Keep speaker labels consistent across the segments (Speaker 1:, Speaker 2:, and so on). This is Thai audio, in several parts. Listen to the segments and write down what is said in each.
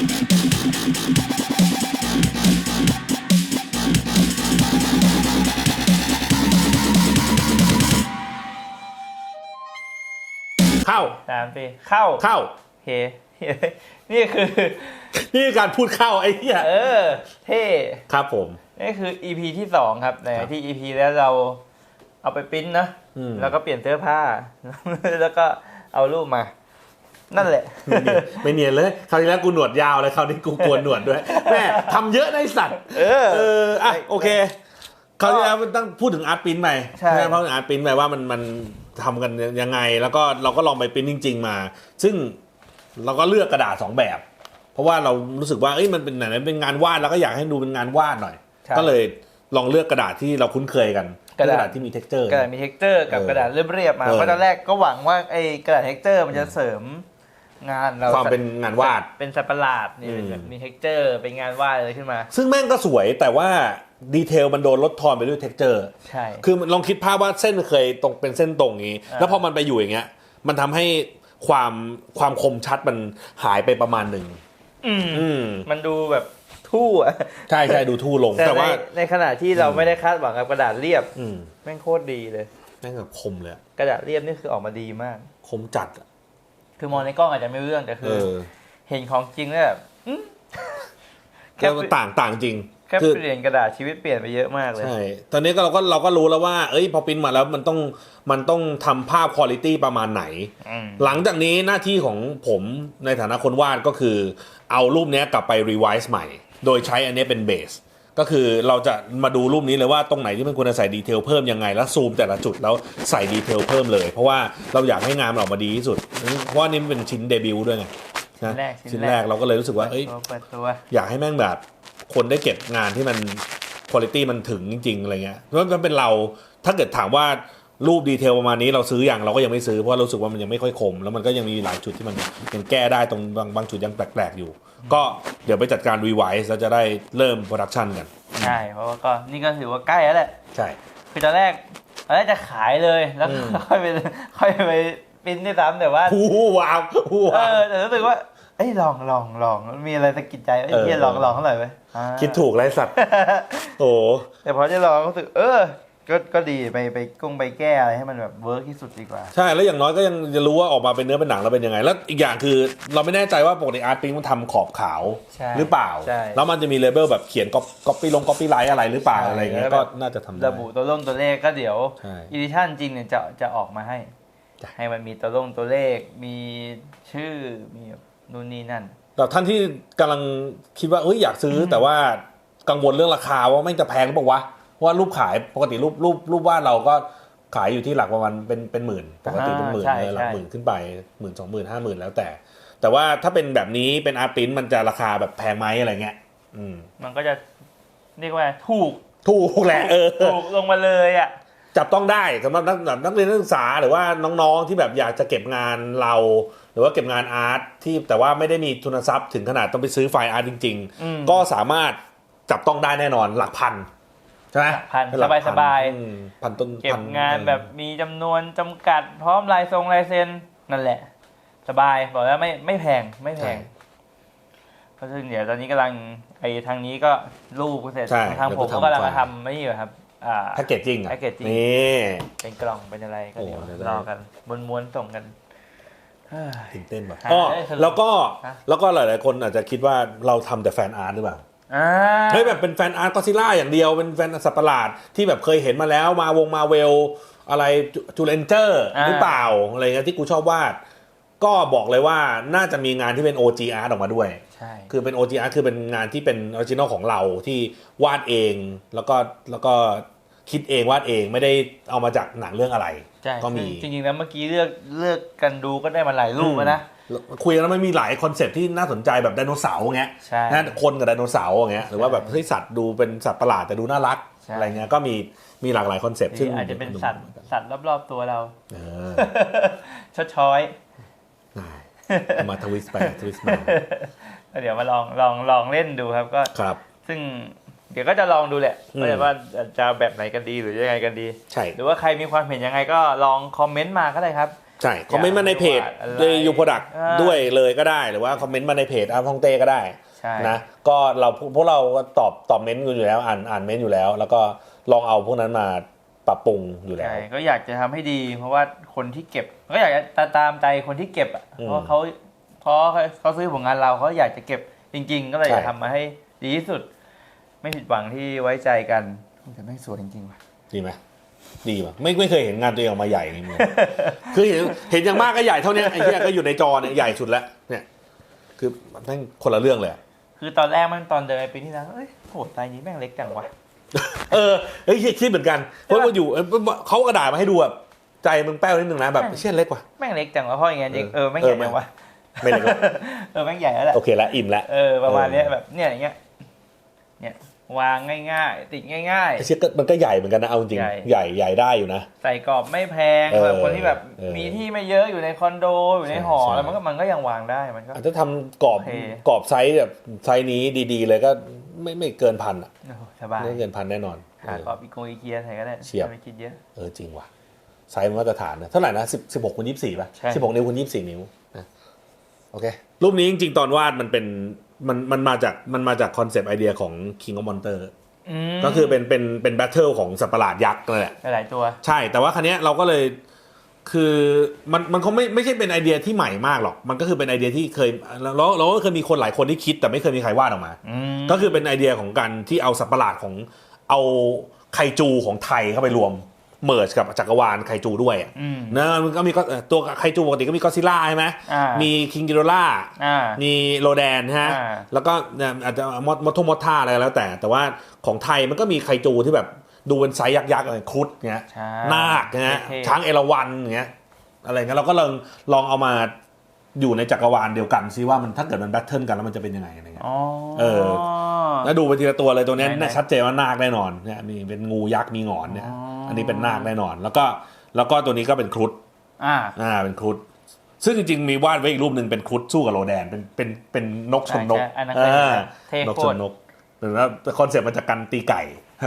Speaker 1: เข้า
Speaker 2: สามสี่เข้า
Speaker 1: เข้า
Speaker 2: เฮนี่คือ
Speaker 1: นี่คือการพูดเข้าไอ้เหี้ย
Speaker 2: เออ เท่
Speaker 1: ครับผม
Speaker 2: นี่คือ EP ที่สองครับใน
Speaker 1: ครับ
Speaker 2: ที่ EP แล้วเราเอาไปปริ้นนะ
Speaker 1: อืม
Speaker 2: แล้วก็เปลี่ยนเสื้อผ้า แล้วก็เอารูปมา นั่นแหละ
Speaker 1: ไม่เนียนไม่เนียนเลยคราวที่แล้วกูหนวดยาวเลยคราวนี้กูโกนหนวดด้วยแม่ทำเยอะในะไอ้สัตว์
Speaker 2: เออ
Speaker 1: เอออะโอเคคราวที่แล้วมันต้องพูดถึงอาร์ตปรินท์ไป
Speaker 2: ใช่
Speaker 1: ไหมเพราะอาร์ตปรินท์ไปว่ามันมันทำกันยังไง แล้วก็เราก็ลองไปปรินท์จริง ๆ มา ซึ่งเราก็เลือกกระดาษสองแบบ เพราะว่าเรารู้สึกว่าเอ้ยมันเป็นไหนๆเป็นงานวาดแล้วก็อยากให้ดูเป็นงานวาดหน่อย
Speaker 2: ใช่
Speaker 1: ก็เลยลองเลือกกระดาษที่เราคุ้นเคยกัน
Speaker 2: กระดาษ
Speaker 1: เลือที่มี texture
Speaker 2: กระดาษมีเท็กเจอร์กับ
Speaker 1: เออก
Speaker 2: ระดาษเรียบๆมา
Speaker 1: เออ
Speaker 2: เพราะตอนแรกก็หวังว่าไอ้กระดาษเท็กเจอร์มันจะเสริม งานเรา
Speaker 1: ความเป็นงานวาด
Speaker 2: เป็นสัตว์ประหลาดนี่
Speaker 1: อืม
Speaker 2: มีเท็กเจอร์ เป็นงานวาดอะไรขึ้นมา
Speaker 1: ซึ่งแม่งก็สวยแต่ว่าดีเทลมันโดนลดทอนไปด้วย texture
Speaker 2: ใช่
Speaker 1: คือลองคิดภาพว่าเส้นเคยตรงเป็นเส้นตรงนี้
Speaker 2: อ่า
Speaker 1: แล้วพอมันไปอยู่อย่างเงี้ย มันทำให้ความความคมชัดมันหายไปประมาณหนึ่ง
Speaker 2: อืม
Speaker 1: อืม
Speaker 2: มันดูแบบทู่อะ
Speaker 1: ใช่ใช่ดูทู่ลง
Speaker 2: แต่
Speaker 1: แต่
Speaker 2: ใน
Speaker 1: ว่า
Speaker 2: ในขณะที่เราไม่ได้คาดหวังกับกระดาษเรียบ
Speaker 1: อืม
Speaker 2: แม่งโคตรดีเลย
Speaker 1: แม่งแบบคมเลยอะ
Speaker 2: กระดาษเรียบนี่คือออกมาดีมาก
Speaker 1: คมจัดอะ
Speaker 2: คือมองในกล้องอาจจะไม่รู้เรื่องแต่
Speaker 1: เอ
Speaker 2: คือ
Speaker 1: อ
Speaker 2: เห็นของจริงแล้วแบบอื้อแค่
Speaker 1: แล้วมันต่างต่างจริง
Speaker 2: แค่
Speaker 1: คือ
Speaker 2: เปลี่ยนกระดาษชีวิตเปลี่ยนไปเยอะมากเลย
Speaker 1: ใช่ตอนนี้ก็เราก็เราก็รู้แล้วว่า เอ้ยพอปริ้นมาแล้วมันต้องมันต้องทำภาพคุณ i t y ประมาณไหน
Speaker 2: อืม
Speaker 1: หลังจากนี้หน้าที่ของผมในฐานะคนวาดก็คือ เอารูปเนี้ยกลับไปรีไวซ์ใหม่ โดยใช้อันเนี้ยเป็นเบส ก็คือเราจะมาดูรูปนี้เลยว่าตรงไหนที่มันควรจะใส่ดีเทลเพิ่มยังไงแล้วซูมแต่ละจุดแล้วใส่ดีเทลเพิ่มเลย เพราะว่าเราอยากให้งานมันออกมาดีที่สุด เพราะว่านี่มันเป็นชิ้นเดบิวต์ด้วยไงนะ
Speaker 2: ชิ้นแรก
Speaker 1: ชิ้นแรกเราก็เลยรู้สึกว่าเอ้ย
Speaker 2: เปิดตัว
Speaker 1: อยากให้แม่งแบบคนได้เก็บงานที่มันคุณภาพมันถึงจริงๆอะไรเงี้ยเพราะมันเป็นเราถ้าเกิดถามว่ารูปดีเทลประมาณนี้เราซื้ออย่างเราก็ยังไม่ซื้อเพราะเรารู้สึกว่ามันยังไม่ค่อยคม แล้วมันก็ยังมีหลายจุดที่มันยังแก้ได้ตรงบางบางจุดยังแปลกๆอยู่ ก็เดี๋ยวไปจัดการรีไวซ์แล้วจะได้เริ่มโปรดักชันกัน
Speaker 2: ใช่เพราะว่าก็นี่ก็ถือว่าใกล้แล้วแหละ
Speaker 1: ใช่
Speaker 2: คือตอนแรกตอนแรกจะขายเลยแล้ว
Speaker 1: อืม
Speaker 2: ค่อยไปค่อยไปปริ้นที่ซ้ำแต่ว่า
Speaker 1: ฮู้ว้าวฮู้
Speaker 2: เอ
Speaker 1: ว้าว
Speaker 2: อแต่รู้สึกว่าเอ้ยลองลองลองมีอะไรสะกิดใจเอ้ย
Speaker 1: เออ
Speaker 2: เหียลองลองเท่าไหร่ไหมอ่า
Speaker 1: คิดถูกไรสัตว์ โอ้
Speaker 2: แต่พอจะลองก็รู้สึกเออ ก็ก็ดีไปไปกุ้งไปแก้อะไรให้มันแบบเวิร์กที่สุดดีกว่า
Speaker 1: ใช่แล้วอย่างน้อยก็ยังจะรู้ว่าออกมาเป็นเนื้อเป็นหนังแล้วเป็นยังไง แล้วอีกอย่างคือเราไม่แน่ใจว่าปกติอาร์ตปิ้งมันทำขอบขาว
Speaker 2: ใช่
Speaker 1: หรือเปล่า
Speaker 2: ใช่
Speaker 1: แล้วมันจะมีเลเบลแบบเขียนก๊อปปี้ลงก๊อปปี้ไลท์อะไรหรือเปล่า
Speaker 2: ใช่
Speaker 1: อะไรเงี้ย
Speaker 2: แล้วแบ
Speaker 1: ก็
Speaker 2: บ
Speaker 1: น่าจะทำได้
Speaker 2: ระบุตัวลงตัวเลขก็เดี๋ยว
Speaker 1: ใช่
Speaker 2: อีดิชั่นจริงเนี่ยจะจะออกมาให้
Speaker 1: จ้ะ
Speaker 2: ให้มันมีตัวลงตัวเลข มีชื่อมีแบบนู่นนี่นั่น
Speaker 1: แต่ท่านที่กำลังคิดว่าเอ้ยอยากซื้ออแต่ว่ากังวลเรื่องราคาว่าไม่งจะแพงหรือเปล่าวะ เพราะว่ารูปขายปกติรูปรูปรูปวาดเราก็ขายอยู่ที่หลักประมาณเป็นเป็นหมื่นปกติเป็นหมื่น
Speaker 2: ใช่
Speaker 1: เออหลัก
Speaker 2: ใช่
Speaker 1: หมื่นขึ้นไปหมื่นสองหมื่นห้าหมื่นแล้วแต่ แต่ว่าถ้าเป็นแบบนี้เป็นอาร์ตินมันจะราคาแบบแพงไหมอะไรเงี้ยอืม
Speaker 2: มันก็จะเรียกว่าถูก
Speaker 1: ถูกแหละเออ
Speaker 2: ถูกลงมาเลยอะ
Speaker 1: จับต้องได้สำหรับนักแบบนักเรียนนักศึกษาหรือว่าน้องๆที่แบบอยากจะเก็บงานเรา หรือว่าเก็บงานอาร์ตที่แต่ว่าไม่ได้มีทุนทรัพย์ถึงขนาดต้องไปซื้อไฟล์อาร์ตจริง
Speaker 2: อืม
Speaker 1: ๆก็สามารถจับต้องได้แน่นอนหลักพัน ใช่ไหม
Speaker 2: หลักพัน
Speaker 1: หลัก
Speaker 2: สบายๆ
Speaker 1: อืมพันต้น
Speaker 2: เก็บ
Speaker 1: พัน
Speaker 2: งานแบบมีจำนวนจำกัด พร้อมลายทรงลายเซ็นนั่นแหละ สบายบอกแล้วไม่ไม่แพงไม่แพ
Speaker 1: ใช่
Speaker 2: งเพราะฉะนั้นเดี๋ยวตอนนี้กำลังไอ้ทางนี้ก็รูปก็เสร็จ
Speaker 1: ใช่
Speaker 2: ทางผม
Speaker 1: เดี๋ยวก็
Speaker 2: ก็กำลัง
Speaker 1: ทำไฟล์
Speaker 2: มาทำไม่อยู่ครับอ่า
Speaker 1: แพ็กเกจจิ้งอะ
Speaker 2: packaging
Speaker 1: นี่
Speaker 2: เป็นกล่องเป็นอะไรก็เดี๋ยว
Speaker 1: โอ้เดี๋ยวได้
Speaker 2: รอกันม้วนๆส่งกันเฮ้ย
Speaker 1: ตื่นเต้นว่ะ
Speaker 2: หา
Speaker 1: อ๋อ
Speaker 2: ได้สรุป
Speaker 1: แล้วก็
Speaker 2: ฮะ
Speaker 1: แล้วก็หลาย ๆ คนอาจจะคิดว่าเราทำแต่แฟนอาร์ตหรือเปล่า
Speaker 2: อ่า
Speaker 1: เฮ้ยแบบเป็นแฟนอาร์ตก็ซิล่าอย่างเดียวเป็นแฟนสัตว์ประหลาดที่แบบเคยเห็นมาแล้วมาวงมาเวลอะไรจูเลนเจอร์
Speaker 2: อ่า
Speaker 1: หรือเปล่าอะไรเงี้ยที่กูชอบวาด ก็บอกเลยว่าน่าจะมีงานที่เป็น OG art ออกมาด้วย
Speaker 2: ใช่
Speaker 1: คือเป็น OG art คือเป็นงานที่เป็นออริจินอลของเราที่วาดเองแล้วก็แล้วก็คิดเองวาดเองไม่ได้เอามาจากหนังเรื่องอะไร
Speaker 2: ใช่
Speaker 1: ก็มี
Speaker 2: จริงๆแล้วเมื่อกี้เลือกเลือกกันดูก็ได้มาหลายรูปแล้วนะ
Speaker 1: คุยกันแล้วมันมีหลายคอนเซปต์ที่น่าสนใจแบบไดโนเสาร์เงี้ย
Speaker 2: ใช่
Speaker 1: นะคนกับไดโนเสาร์อย่างเงี้ยหรือว่าแบบเฮ้ยสัตว์ดูเป็นสัตว์ประหลาดแต่ดูน่ารัก
Speaker 2: ใช่
Speaker 1: อะไรเงี้ยก็มีมีหลากหลายคอนเซปต์
Speaker 2: หรื
Speaker 1: ซึ่ง
Speaker 2: ออาจจะเป็นสัตว์สัตว์รอบๆตัวเรา
Speaker 1: เออ
Speaker 2: ชดช้อย
Speaker 1: เอามาทวิสต์ไปทวิสต์มา
Speaker 2: เดี๋ยวมาลองลองลองเล่นดูครับก็
Speaker 1: ครับ
Speaker 2: ซึ่งเดี๋ยวก็จะลองดูแหละ
Speaker 1: อืม
Speaker 2: ว่าจะว่าจะแบบไหนกันดีหรือยังไงกันดี
Speaker 1: ใช่
Speaker 2: หรือว่าใครมีความเห็นยังไงก็ลองคอมเมนต์มาก็ได้ครับ
Speaker 1: ใช่คอมเมนต์มาในเพจ
Speaker 2: อะไร
Speaker 1: ในยูโปรดัก
Speaker 2: อ่า
Speaker 1: ด้วยเลยก็ได้หรือว่าคอมเมนต์มาในเพจอาร์ฟองเต้ก็ได้
Speaker 2: ใช่
Speaker 1: นะก็เราพวกเราก็ตอบตอบเม้นต์กันอยู่แล้วอ่านอ่านเม้นต์อยู่แล้ว แล้วก็ลองเอาพวกนั้นมาปรับปรุงอยู่แล้ว
Speaker 2: ใช่ก็อยากจะทำให้ดี เพราะว่าคนที่เก็บ ก็อยากจะตามใจคนที่เก็บอะ
Speaker 1: อืม
Speaker 2: เพราะเขาเพราะเขาซื้อผลงานเราเขาอยากจะเก็บจริง ๆ ก็เลย
Speaker 1: ใช่
Speaker 2: อยากทำมาให้ดีที่สุด ไม่ผิดหวังที่ไว้ใจกันแต่ไม่งสวยจริงๆว่ะ
Speaker 1: ดีไหม ดีป่ะไม่ไม่เคยเห็นงานตัวเองออกมาใหญ่นี่มึงคือเห็นเห็นอย่างมากก็ใหญ่เท่าเนี้ยไอ้เหี้ยก็อยู่ในจอเนี่ยใหญ่สุดแล้วเนี่ย คือแม่งคนละเรื่องเลยอะ
Speaker 2: คือตอนแรกมันตอนเดินไปปีที่แล้วเอ้ยโหไซส์นี้แม่งเล็กจังวะ
Speaker 1: เออเฮ้ยคิดเหมือนกันเพราะว่าอยู่เอ้ยเขากระดาษมาให้ดูแบบใจมึงแป้วนิดนึงนะแบบเชี่ยเล็กว่ะ
Speaker 2: แม่งเล็กจังวะเพราะอย่างเงี้ยจริง
Speaker 1: เอ
Speaker 2: เอ
Speaker 1: อ
Speaker 2: อแม่ง
Speaker 1: เอ
Speaker 2: ให
Speaker 1: อ
Speaker 2: ญ่
Speaker 1: แม่ง
Speaker 2: จังวะ
Speaker 1: ไม่เล็ก
Speaker 2: เออแม่งใหญ่แล้วแหละ
Speaker 1: โอเคละอิ่มละ
Speaker 2: เออประมาณเนี้ย
Speaker 1: เออ
Speaker 2: แบบเนี่ยอย่างเงี้ยเนี่ย วางง่ายๆ ติดง่าย
Speaker 1: ไอ้เชี่ยก็มันก็ใหญ่เหมือนกันนะเอาจริง
Speaker 2: ใหญ่
Speaker 1: ใหญ่ใหญ่ได้อยู่นะ
Speaker 2: ๆใส่กรอบไม่แพง
Speaker 1: เออ
Speaker 2: แบบคนที่แบบ
Speaker 1: เออ
Speaker 2: มีที่ไม่เยอะอยู่ในคอนโดอยู่ในหอ
Speaker 1: ใช่
Speaker 2: แล้วมันก็มันก็ยังวางได้มันก็
Speaker 1: อาจจะทำกรอบ
Speaker 2: โอเค
Speaker 1: กรอบไซส์แบบไซส์นี้ดี ๆ เลยก็ไม่ไม่เกินพันอะ
Speaker 2: โอ้โหสบาย
Speaker 1: ไม่เกินพันแน่นอน
Speaker 2: หากรอบอีโกอีเกียใส่ก็ได้
Speaker 1: เฉียบ
Speaker 2: ไม่คิดเยอะ
Speaker 1: เออจริงว่ะไซส์มันมาตรฐานนะเท่าไหร่นะสิบสิบหกคูณยี่สิบสี่ป่ะ
Speaker 2: ใช่
Speaker 1: สิบหกนิ้วคูณยี่สิบสี่นิ้วนะโอเครูปนี้จริงๆตอนวาดมันเป็น มันมันมาจากมันมาจากคอนเซปต์ไอเดียของ King of Monster
Speaker 2: ม
Speaker 1: ก็คือเป็นเป็นเป็นแบทเทิลของสัตว์ประหลาดยักษ์นั่นแหละ
Speaker 2: หลายๆตัว
Speaker 1: ใช่แต่ว่าคันนี้ยเราก็เลยคือมันมันคงไม่ไม่ใช่เป็นไอเดียที่ใหม่มากหรอก มันก็คือเป็นไอเดียที่เคยเราเราก็เคยมีคนหลายคนที่คิดแต่ไม่เคยมีใครวาดออกมา
Speaker 2: อืม
Speaker 1: ก็คือเป็นไอเดียของการที่เอาสัตว์ประหลาดของเอาไคจูของไทยเข้าไปรวม เมิร์จกับจักรวาลไคจูด้วยอะ
Speaker 2: อืม
Speaker 1: นะมันก็มีก็เอ่อตัวไคจูปกติก็มีก็ซิล่าใช่ไหม
Speaker 2: อ่า
Speaker 1: มีคิงกิโดล่า
Speaker 2: อ่า
Speaker 1: มีโรแดนฮะ
Speaker 2: อ่า
Speaker 1: แล้วก็เนี่ยอาจจะมอมอทมอท่าอะไรก็แล้วแต่ แต่ว่าของไทยมันก็มีไคจูที่แบบดูเป็นไซส์ยักษ์ๆอะไรครุฑเงี้ย
Speaker 2: ใช่
Speaker 1: นาคนะฮะ
Speaker 2: เท่ๆ
Speaker 1: ช้างเอราวัณอย่างเงี้ยอะไรเงี้ยเราก็ลองลองเอามา อยู่ในจักรวาลเดียวกันซิว่ามันถ้าเกิดมันแบทเทิลกันแล้วมันจะเป็นยังไงอะไรเงี้ย
Speaker 2: อ๋อ
Speaker 1: เออ แล้วดูไปทีละตัวเลยตัวเนี้ย
Speaker 2: ไหนๆ
Speaker 1: น่าชัดเจนว่านาคแน่นอนเนี่ยมีเป็นงูยักษ์มีหงอนเนี่ย
Speaker 2: อ๋ออั
Speaker 1: อันนี้เป็นนาคแน่นอน แล้วก็แล้วก็ตัวนี้ก็เป็นครุฑ
Speaker 2: อ่า
Speaker 1: อ่าเป็นครุฑซึ่งจริงๆมีวาดไว้อีกรูปหนึ่งเป็นครุฑสู้กับโรแดนเป็นเป็นเป็นนกชนนก
Speaker 2: ใช่ใช่อันนั้นเคยเห็น
Speaker 1: อ่า
Speaker 2: เท่
Speaker 1: นก
Speaker 2: โค
Speaker 1: ช
Speaker 2: ต
Speaker 1: น
Speaker 2: ร
Speaker 1: นกหรือว่าคอนเซ็ปต์มันจะกันตีไก่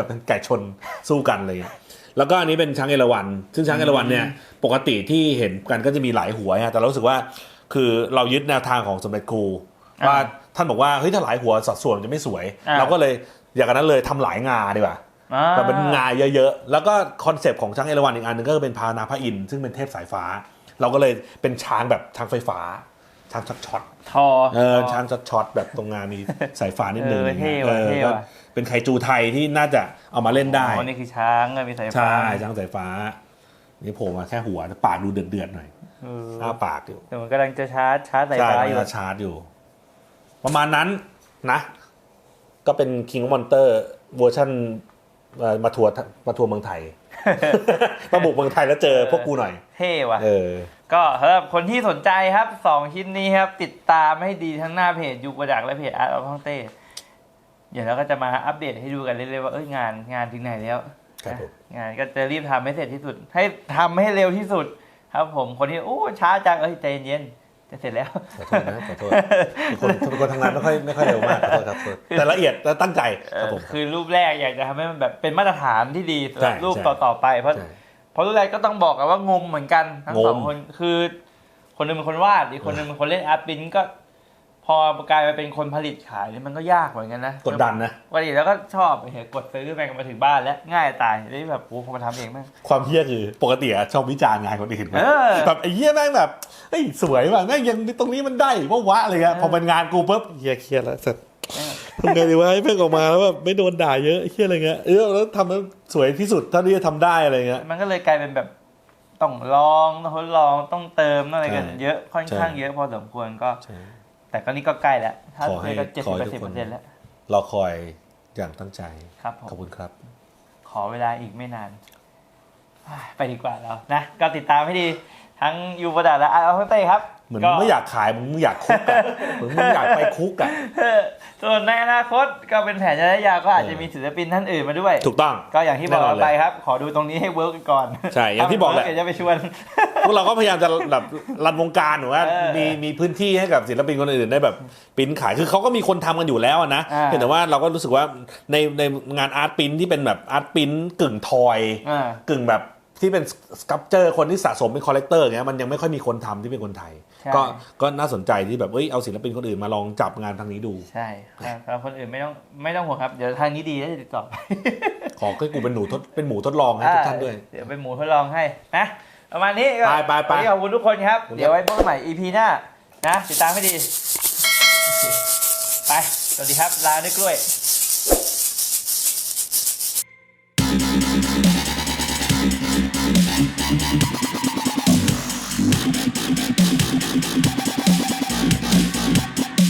Speaker 1: เป็นไก่ชนสู้กันอะไรเลย แล้วก็อันนี้เป็นช้างเอราวัณซึ่งช้างเอราวัณเนี่ยปกติที่เห็นกันก็จะมีหลายหัวฮะแต่เรารู้สึกว่า คือเรายึดแนวทางของสมเด็จครู
Speaker 2: อ่า
Speaker 1: ว่าท่านบอกว่าเฮ้ยถ้าหลายหัวสัดส่วนมันจะไม่สวย
Speaker 2: อ่า
Speaker 1: เราก็เลยอย่างนั้นเลยทำหลายงาดีกว่า
Speaker 2: อ่า
Speaker 1: แบบเป็นงาเยอะๆ แล้วก็คอนเซปต์ของช้างเอราวัณอีกอันหนึงก็คือเป็นพานาพระอินทร์ซึ่งเป็นเทพสายฟ้า เราก็เลยเป็นช้างแบบช้างไฟฟ้า ช้างช็อตช็อต
Speaker 2: ทอ
Speaker 1: เออช้างช็อตช็อตแบบตรงงามีสายฟ้านิดนึง
Speaker 2: เออ
Speaker 1: อะไรเงี้ย
Speaker 2: เท่ว่ะ
Speaker 1: เออ
Speaker 2: เท่
Speaker 1: ก็
Speaker 2: ว่ะ
Speaker 1: เป็นไคจูไทยที่น่าจะเอามาเล่นได้
Speaker 2: อ๋อนี่คือช้างอะมีสายฟ้า
Speaker 1: ใช่ช้างสายฟ้า นี่โผล่มาแค่หัวแต่ปากดูเดือดๆหน่อย
Speaker 2: เออ
Speaker 1: หน้าปากอยู่
Speaker 2: แต่มันกำลังจะชาร์จชาร์จสาย
Speaker 1: ใช่
Speaker 2: ฟ้า
Speaker 1: มัน
Speaker 2: อยู่
Speaker 1: จะชาร์จอยู่ ประมาณนั้นนะ ก็เป็น King of Monster เวอร์ชันเอ่อมาทัวร์มาทัวร์เมืองไทย มาบุกเมืองไทยแล้วเจอพวกกูหน่อย
Speaker 2: เท่ว่ะ
Speaker 1: เออ
Speaker 2: ก็สำหรับคนที่สนใจครับสองชิ้นนี้ครับ ติดตามให้ดีทั้งหน้าเพจยูประดักและเพจอาร์ตออฟฮ่องเต้เดี๋ยวเราก็จะมาอัปเดตให้ดูกันเรื่อยๆว่าเอ้ยงานงานถึงไหนแล้ว
Speaker 1: ครับผม
Speaker 2: งานก็จะรีบทำให้เสร็จที่สุด ให้ทำให้เร็วที่สุด ครับผมคนที่โอ้ช้าจังเอ้ยใจเย็นๆจะเสร็จแล้ว
Speaker 1: ขอโทษนะขอโทษเป็นคนเป็นคนทำงานไม่ค่อยไม่ค่อยเร็วมากขอโทษครับขอโทษแต่ละเอียดและตั้งใจครับผม
Speaker 2: คือรูปแรกอยากจะทำให้มันแบบเป็นมาตรฐานที่ดีสำหรับ
Speaker 1: ใช่
Speaker 2: รูป
Speaker 1: ใช่
Speaker 2: ต่อๆไป เพราะ
Speaker 1: ใช่
Speaker 2: เพราะรูปแรกก็ต้องบอกกันว่างมเหมือนกันทั้งสอง
Speaker 1: งม
Speaker 2: คนคือ คนหนึงเป็นคนวาดอีกคนหนึงเป็นคนเล่นอาร์ตปรินท์ก็ พอกลายมาเป็นคนผลิตขายนี่มันก็ยากเหมือนกันนะ
Speaker 1: กดดันนะ
Speaker 2: ปกติแล้วก็ชอบเห็นกดซื้อแม่งมาถึงบ้านแล้วง่ายตายนี่แบบโอ้พอมาทำเองแม่ง
Speaker 1: ความเฮี้ยคือปกติอะชอบวิจารณ์งานคนอื่น
Speaker 2: เออ
Speaker 1: แบบไอ้เฮี้ยแม่งแบบเฮ้ยสวยว่ะแม่งยังตรงนี้มันได้ว่าวะอะไรเงี้ย
Speaker 2: เออ
Speaker 1: พอเป็นงานกูปุ๊บเฮี้ยเครียดแล้วสัตว์ทำไงดีวะให้แม่งออกมาแล้วแบบไม่โดนด่าเยอะเฮี้ยอะไรเงี้ยเออแล้วทำให้สวยที่สุดเท่าที่จะทำได้อะไรเงี้ย
Speaker 2: มันก็เลยกลายเป็นแบบต้องลองต้องทดลองต้องเติมต้องอะไรกัน
Speaker 1: ใช่
Speaker 2: เยอะค่อนข้าง
Speaker 1: ใช่
Speaker 2: เยอะพอสมควรก็ แต่ก็นี่ก็ใกล้แล้วถ้า
Speaker 1: ขอให้
Speaker 2: เลยก็เจ็ด
Speaker 1: ข
Speaker 2: สิ
Speaker 1: อบให้
Speaker 2: แปด
Speaker 1: ทุ
Speaker 2: สิบ
Speaker 1: ก
Speaker 2: เป
Speaker 1: ค
Speaker 2: อนร์เซ็นต์แล้ว
Speaker 1: รอคอยอย่างตั้งใจ
Speaker 2: ครับผม
Speaker 1: ขอบคุณครับ
Speaker 2: ขอเวลาอีกไม่นาน ไปดีกว่าแล้วนะ ก็ติดตามให้ดี ทั้งยูประดาและอาร์ตเต้ครับ
Speaker 1: เหมือน
Speaker 2: ก็
Speaker 1: มึงไม่อยากขายมึงมึงอยากคุกอะเหมือนมึงอยากไปคุกอะ
Speaker 2: ส่วนในอนาคตก็เป็นแผนระยะยาวก็อาจจะ
Speaker 1: เออ
Speaker 2: มีศิลปินท่านอื่นมาด้วย
Speaker 1: ถูกต้อง
Speaker 2: ก็อย่างที่บอก
Speaker 1: แน่นอนเลย
Speaker 2: ไปครับ ขอดูตรงนี้ให้เวิร์กก่อน
Speaker 1: ใช่ อย่างที่บอกแหละ
Speaker 2: ถ้ามันเวิร์เดี๋ยวจะไปชวน
Speaker 1: พวกเราก็พยายามจะแบบรันวงการหรือว่า
Speaker 2: เออ
Speaker 1: มีมีพื้นที่ให้กับศิลปินคนอื่นได้แบบปริ้นขายคือเขาก็มีคนทำกันอยู่แล้วอะนะ
Speaker 2: อ่า
Speaker 1: เพียงแต่ว่าเราก็รู้สึกว่าในในงานอาร์ตปริ้นที่เป็นแบบอาร์ตปริ้นกึ่งทอย
Speaker 2: อ่า
Speaker 1: กึ่งแบบที่เป็นสกับเจอร์คนที่สะสมเป็นคอลเลกเตอร์เงี้ยมันยังไม่ค่อยมีคนทำที่เป็นคนไทย
Speaker 2: ใช่
Speaker 1: ก็ก็น่าสนใจที่แบบเอ้ยเอาศิลปินคนอื่นมาลองจับงานทางนี้ดู
Speaker 2: ใช่ครับแล้วคนอื่นไม่ต้องไม่ต้องห่วงครับ เดี๋ยวทางนี้ดีแล้วจะติดต่อไป
Speaker 1: ขอให้กูเป็นหนูทดเป็นหมูทดลองให้ทุกท่านด้วย
Speaker 2: เดี๋ยวเป็นหมูทดลองให้นะ ประมาณนี้ก็
Speaker 1: ไปไปไป
Speaker 2: วันนี้ขอบคุณทุกคนครับ
Speaker 1: ขอบคุณครับ
Speaker 2: เดี๋ยวไว้พบกันใหม่ EP หน้า นะ ติดตามให้ดี ไป สวัสดีครับ ลาด้วยกล้วย